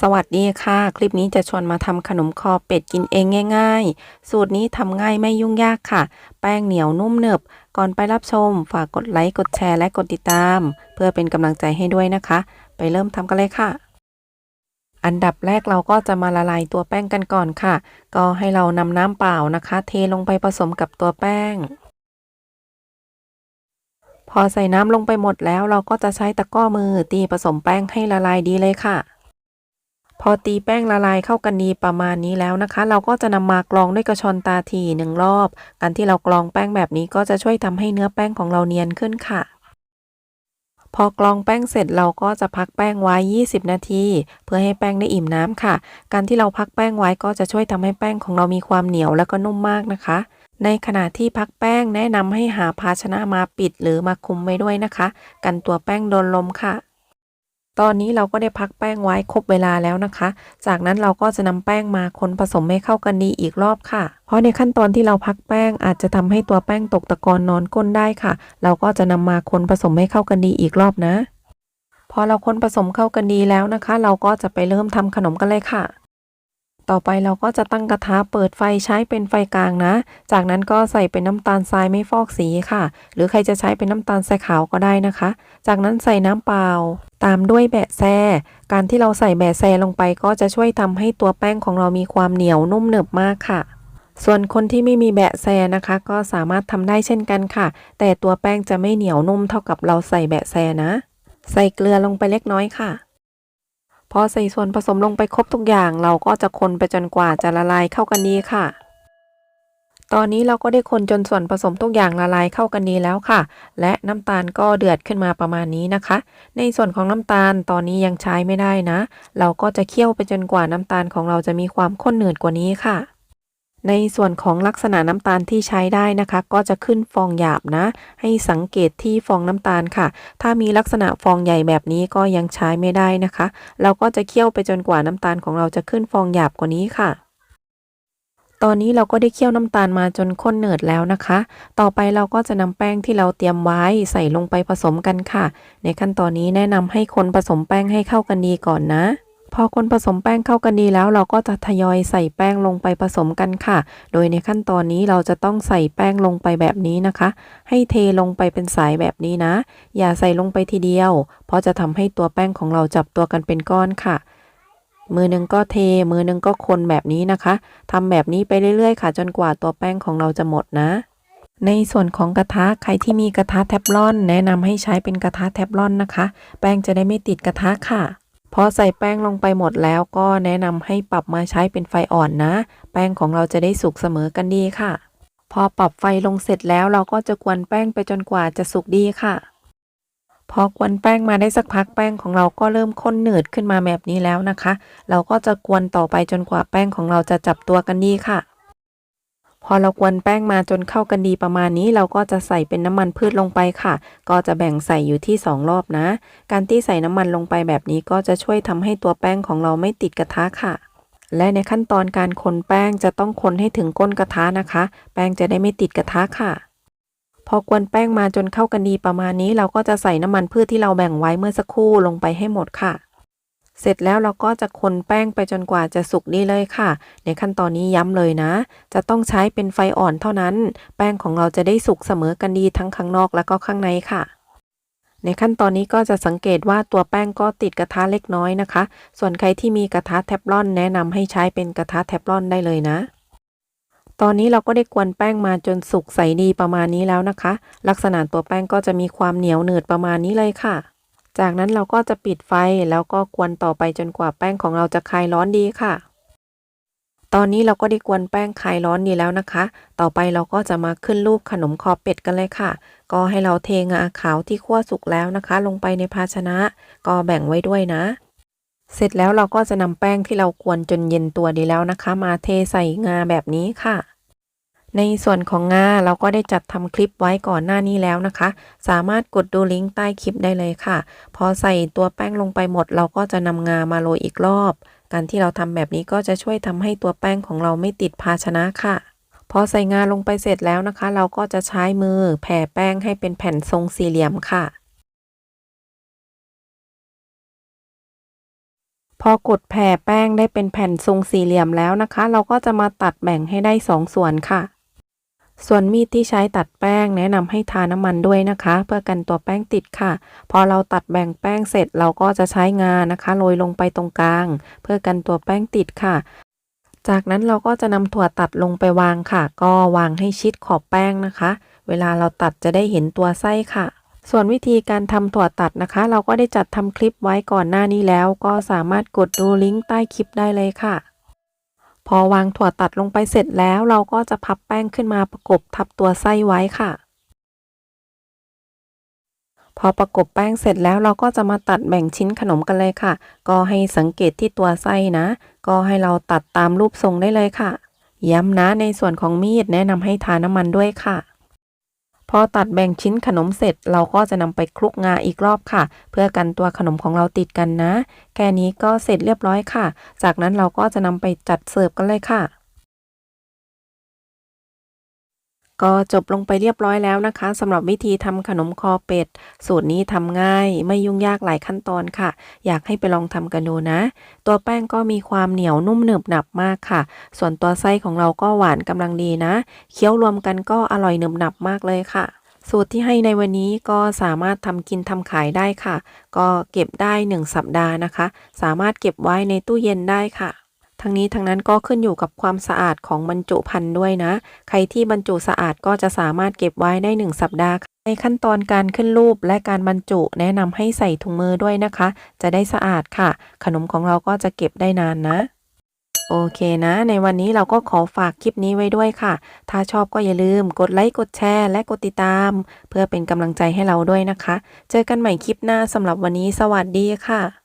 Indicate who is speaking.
Speaker 1: สวัสดีค่ะ คลิปนี้จะชวนมาทำขนมคอเป็ดกินเองง่าย ๆ สูตรนี้ทำง่ายไม่ยุ่งยากค่ะ แป้งเหนียวนุ่มหนึบก่อนไปรับชม ฝากกดไลค์ กดแชร์และกดติดตาม เพื่อเป็นกำลังใจให้ด้วยนะคะ ไปเริ่มทำกันเลยค่ะ อันดับแรกเราก็จะมาละลายตัวแป้งกันก่อนค่ะ ก็ให้เรานำน้ำเปล่านะคะ เทลงไปผสมกับตัวแป้ง พอใส่น้ำลงไปหมดแล้วเราก็จะใช้ตะกร้อมือตีผสมแป้งให้ละลายดีเลยค่ะ พอตีแป้งละลายเข้ากันดีประมาณนี้แล้วนะคะ เราก็จะนำมากรองด้วยกระชอนตาทีหนึ่งรอบ การที่เรากรองแป้งแบบนี้ก็จะช่วยทำให้เนื้อแป้งของเราเนียนขึ้นค่ะ พอกรองแป้งเสร็จเราก็จะพักแป้งไว้ 20 นาที เพื่อให้แป้งได้อิ่มน้ำค่ะ การที่เราพักแป้งไว้ก็จะช่วยทำให้แป้งของเรามีความเหนียวและก็นุ่มมากนะคะในขณะที่พักแป้งแนะนำให้หาภาชนะมาปิดหรือมาคุมไว้ด้วยนะคะ กันตัวแป้งโดนลมค่ะ ตอนนี้เราก็ได้พักแป้งไว้ครบเวลาแล้วนะคะ จากนั้นเราก็จะนำแป้งมาคนผสมให้เข้ากันดีอีกรอบค่ะ เพราะในขั้นตอนที่เราพักแป้งอาจจะทำให้ตัวแป้งตกตะกอนนอนก้นได้ค่ะ เราก็จะนำมาคนผสมให้เข้ากันดีอีกรอบนะ พอเราคนผสมเข้ากันดีแล้วนะคะ เราก็จะไปเริ่มทำขนมกันเลยค่ะ ต่อไปเราก็จะตั้งกระทะเปิดไฟใช้เป็นไฟกลางนะ จากนั้นก็ใส่เป็นน้ำตาลทรายไม่ฟอกสีค่ะ หรือใครจะใช้เป็นน้ำตาลทรายขาวก็ได้นะคะ จากนั้นใส่น้ำเปล่า ตามด้วยแบะแซการที่เราใส่แบะแซลงไปก็จะช่วยทำให้ตัวแป้งของเรามีความเหนียวนุ่มหนึบมากค่ะส่วนคนที่ไม่มีแบะแซนะคะ ก็สามารถทำได้เช่นกันค่ะ แต่ตัวแป้งจะไม่เหนียวนุ่มเท่ากับเราใส่แบะแซนะ ใส่เกลือลงไปเล็กน้อยค่ะ พอใส่ส่วนผสมลงไปครบทุกอย่าง เราก็จะคนไปจนกว่าจะละลายเข้ากันดีค่ะ ตอนนี้เราก็ได้คนจนส่วนผสมทุกอย่างละลายเข้ากันดีแล้วค่ะ และน้ำตาลก็เดือดขึ้นมาประมาณนี้นะคะ ในส่วนของน้ำตาลตอนนี้ยังใช้ไม่ได้นะ เราก็จะเคี่ยวไปจนกว่าน้ำตาลของเราจะมีความข้นเหนืดกว่านี้ค่ะ ในส่วนของลักษณะน้ำตาลที่ใช้ได้นะคะ ก็จะขึ้นฟองหยาบนะ ให้สังเกตที่ฟองน้ำตาลค่ะ ถ้ามีลักษณะฟองใหญ่แบบนี้ก็ยังใช้ไม่ได้นะคะ เราก็จะเคี่ยวไปจนกว่าน้ำตาลของเราจะขึ้นฟองหยาบกว่านี้ค่ะ ตอนนี้เราก็ได้เคี่ยวน้ำตาลมาจนข้นเนืดแล้วนะคะ ต่อไปเราก็จะนำแป้งที่เราเตรียมไว้ใส่ลงไปผสมกันค่ะ ในขั้นตอนนี้แนะนำให้คนผสมแป้งให้เข้ากันดีก่อนนะ พอคนผสมแป้งเข้ากันดีแล้วเราก็จะทยอยใส่แป้งลงไปผสมกันค่ะ โดยในขั้นตอนนี้เราจะต้องใส่แป้งลงไปแบบนี้นะคะ ให้เทลงไปเป็นสายแบบนี้นะ อย่าใส่ลงไปทีเดียว เพราะจะทำให้ตัวแป้งของเราจับตัวกันเป็นก้อนค่ะ มือหนึ่งก็เท มือหนึ่งก็คนแบบนี้นะคะทำแบบนี้ไปเรื่อยๆ ค่ะ จนกว่าตัวแป้งของเราจะหมดนะในส่วนของกระทะใครที่มีกระทะแทฟลอน แนะนำให้ใช้เป็นกระทะแทฟลอนนะคะ แป้งจะได้ไม่ติดกระทะค่ะ พอใส่แป้งลงไปหมดแล้วก็แนะนำให้ปรับมาใช้เป็นไฟอ่อนนะ แป้งของเราจะได้สุกเสมอกันดีค่ะ พอปรับไฟลงเสร็จแล้วเราก็จะกวนแป้งไปจนกว่าจะสุกดีค่ะ พอกวนแป้งมาได้สักพักแป้งของเราก็เริ่มข้นหนืดขึ้นมาแบบนี้แล้วนะคะ เราก็จะกวนต่อไปจนกว่าแป้งของเราจะจับตัวกันดีค่ะ พอเรากวนแป้งมาจนเข้ากันดีประมาณนี้ เราก็จะใส่เป็นน้ำมันพืชลงไปค่ะ ก็จะแบ่งใส่อยู่ที่ 2 รอบนะ การที่ใส่น้ำมันลงไปแบบนี้ก็จะช่วยทำให้ตัวแป้งของเราไม่ติดกระทะค่ะ และในขั้นตอนการคนแป้งจะต้องคนให้ถึงก้นกระทะนะคะ แป้งจะได้ไม่ติดกระทะค่ะพอกวนแป้งมาจนเข้ากันดีประมาณนี้ เราก็จะใส่น้ำมันพืชที่เราแบ่งไว้เมื่อสักครู่ลงไปให้หมดค่ะ เสร็จแล้วเราก็จะคนแป้งไปจนกว่าจะสุกดีเลยค่ะ ในขั้นตอนนี้ย้ำเลยนะ จะต้องใช้เป็นไฟอ่อนเท่านั้น แป้งของเราจะได้สุกเสมอกันดีทั้งข้างนอกและก็ข้างในค่ะ ในขั้นตอนนี้ก็จะสังเกตว่าตัวแป้งก็ติดกระทะเล็กน้อยนะคะ ส่วนใครที่มีกระทะแทฟลอนแนะนำให้ใช้เป็นกระทะแทฟลอนได้เลยนะตอนนี้เราก็ได้กวนแป้งมาจนสุกใสดีประมาณนี้แล้วนะคะ ลักษณะตัวแป้งก็จะมีความเหนียวหนืดประมาณนี้เลยค่ะ จากนั้นเราก็จะปิดไฟแล้วก็กวนต่อไปจนกว่าแป้งของเราจะคลายร้อนดีค่ะ ตอนนี้เราก็ได้กวนแป้งคลายร้อนดีแล้วนะคะ ต่อไปเราก็จะมาขึ้นรูปขนมคอเป็ดกันเลยค่ะ ก็ให้เราเทงาขาวที่คั่วสุกแล้วนะคะ ลงไปในภาชนะ ก็แบ่งไว้ด้วยนะ เสร็จแล้วเราก็จะนำแป้งที่เรากวนจนเย็นตัวดีแล้วนะคะ มาเทใส่งาแบบนี้ค่ะ ในส่วนของงาเราก็ได้จัดทำคลิปไว้ก่อนหน้านี้แล้วนะคะ สามารถกดดูลิงก์ใต้คลิปได้เลยค่ะ พอใส่ตัวแป้งลงไปหมด เราก็จะนำงามาโรยอีกรอบ การที่เราทำแบบนี้ก็จะช่วยทำให้ตัวแป้งของเราไม่ติดภาชนะค่ะ พอใส่งาลงไปเสร็จแล้วนะคะ เราก็จะใช้มือแผ่แป้งให้เป็นแผ่นทรงสี่เหลี่ยมค่ะพพอกดแผ่แป้งได้เป็นแผ่นทรงสี่เหลี่ยมแล้วนะคะ เราก็จะมาตัดแบ่งให้ได้สองส่วนค่ะ ส่วนมีดที่ใช้ตัดแป้งแนะนำให้ทาน้ำมันด้วยนะคะ เพื่อกันตัวแป้งติดค่ะ พอเราตัดแบ่งแป้งเสร็จเราก็จะใช้งานะคะโรยลงไปตรงกลาง เพื่อกันตัวแป้งติดค่ะ จากนั้นเราก็จะนำถั่วตัดลงไปวางค่ะ ก็วางให้ชิดขอบแป้งนะคะ เวลาเราตัดจะได้เห็นตัวไส้ค่ะส่วนวิธีการทำถั่วตัดนะคะ เราก็ได้จัดทำคลิปไว้ก่อนหน้านี้แล้ว ก็สามารถกดดูลิงก์ใต้คลิปได้เลยค่ะ พอวางถั่วตัดลงไปเสร็จแล้วเราก็จะพับแป้งขึ้นมาประกบทับตัวไส้ไว้ค่ะ พอประกบแป้งเสร็จแล้วเราก็จะมาตัดแบ่งชิ้นขนมกันเลยค่ะ ก็ให้สังเกตที่ตัวไส้นะ ก็ให้เราตัดตามรูปทรงได้เลยค่ะ ย้ำนะในส่วนของมีดแนะนำให้ทาน้ำมันด้วยค่ะ พอตัดแบ่งชิ้นขนมเสร็จเราก็จะนำไปคลุกงาอีกรอบค่ะ เพื่อกันตัวขนมของเราติดกันนะ แค่นี้ก็เสร็จเรียบร้อยค่ะ จากนั้นเราก็จะนำไปจัดเสิร์ฟกันเลยค่ะ ก็จบลงไปเรียบร้อยแล้วนะคะสำหรับวิธีทำขนมคอเป็ด สูตรนี้ทำง่ายไม่ยุ่งยากหลายขั้นตอนค่ะ อยากให้ไปลองทำกันดูนะ ตัวแป้งก็มีความเหนียวนุ่มหนึบหนับมากค่ะ ส่วนตัวไส้ของเราก็หวานกำลังดีนะ เคี้ยวรวมกันก็อร่อยหนึบหนับมากเลยค่ะ สูตรที่ให้ในวันนี้ก็สามารถทำกินทำขายได้ค่ะ ก็เก็บได้ 1 สัปดาห์นะคะ สามารถเก็บไว้ในตู้เย็นได้ค่ะ ทั้งนี้ทั้งนั้นก็ขึ้นอยู่กับความสะอาดของบรรจุภัณฑ์ด้วยนะ ใครที่บรรจุสะอาดก็จะสามารถเก็บไว้ได้ 1 สัปดาห์ ในขั้นตอนการขึ้นรูปและการบรรจุแนะนำให้ใส่ถุงมือด้วยนะคะ จะได้สะอาดค่ะ ขนมของเราก็จะเก็บได้นานนะโอเคนะ ในวันนี้เราก็ขอฝากคลิปนี้ไว้ด้วยค่ะ ถ้าชอบก็อย่าลืมกดไลค์ กดแชร์ และกดติดตาม เพื่อเป็นกำลังใจให้เราด้วยนะคะ เจอกันใหม่คลิปหน้าสำหรับวันนี้ สวัสดีค่ะ